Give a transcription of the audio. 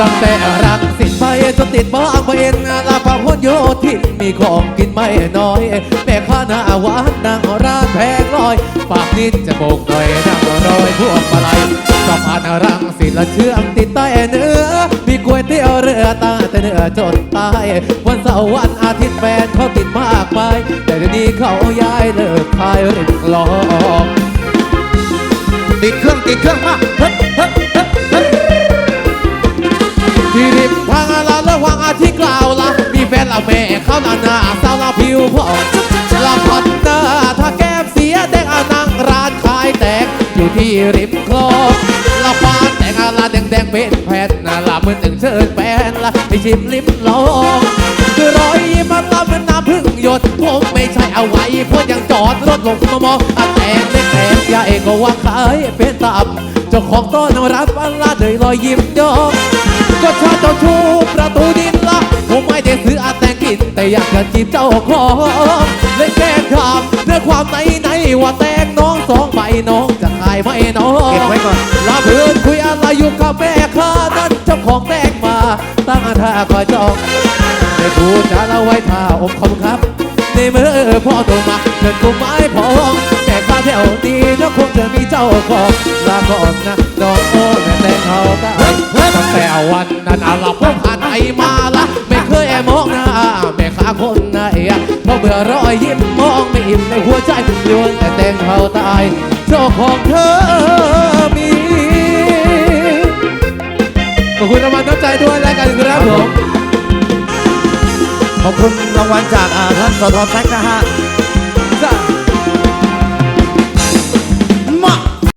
ตั้งแต่รักสิทธิ์ไปจนติดบ้างไปเอ็นลาพหลโยธินมีของกินไม่น้อย แม่ค้าหน้าหวานนางร้านแพงลอย ปากนิดจะโบกหน่อยนั่งรอยพวกมาลัยสะพานรังสิตละเชื่อมติดใต้เนื้อ มีก๋วยเตี๋ยวเรือตาแต่เนื้อจนตาย วันเสาร์วันอาทิตย์แฟนเขาติดมากมายแต่เดี๋ยวนี้เขาย้ายเลิกขายริมคลองติดเครื่องติดเครื่องมา ทิตย์กล่าวละมีแฟนละแม่เข้าหน้าหน้าสาวละผิวผ่องละพันหน้าถ้าแก้มเสียแดงอานังร้านขายแตงอยู่ที่ริมคลองละฟานแตงอาลาแดงแดงเป็นแผ่นน่ะละมือหนึ่งเชิญแฟนละไปชิมลิ้มลองคือรอยยิ้มมาตามเป็นน้ำพึ่งหยดผมไม่ใช่เอาไว้เพราะยังจอดรถลงมามองอาแตงเล็กแตงยาเองก็ว่าขายเป็นตับเจ้าของต้อนรับอันละเลยรอยยิ้มยอม จะจีบเจ้าของเลยแกล้งถามเรื่องความในในว่าแตงน้องสองใบน้องจะขายไหมน้องเก็บไว้ก่อนลาเพื่อนคุยอะไรอยู่กับแม่ค้านั้นเจ้าของแตงมา ตั้งท่าคอยจองในผู้จะเล่าไว้ท่าอมคำครับ ในมือพ่อโตมาเงินกูไม้พองแต่ข้าแถวดีแล้วคงจะมีเจ้าของลาก่อนนะน้องโอ้แม่แต่เขาก็ตั้งแต่วันนั้นอาลับผมผ่านไปมา ค้าคนไหนเพราะเบื่อรอยยิ้มมองไม่อิ่มในหัวใจโยนแต่แต่งเขาตายเจ้าของเธอมีขอบคุณรางวัลน้ำใจด้วยแล้วกันครับผมขอบคุณรางวัลจากอ่าท่านสทแซกนะฮะ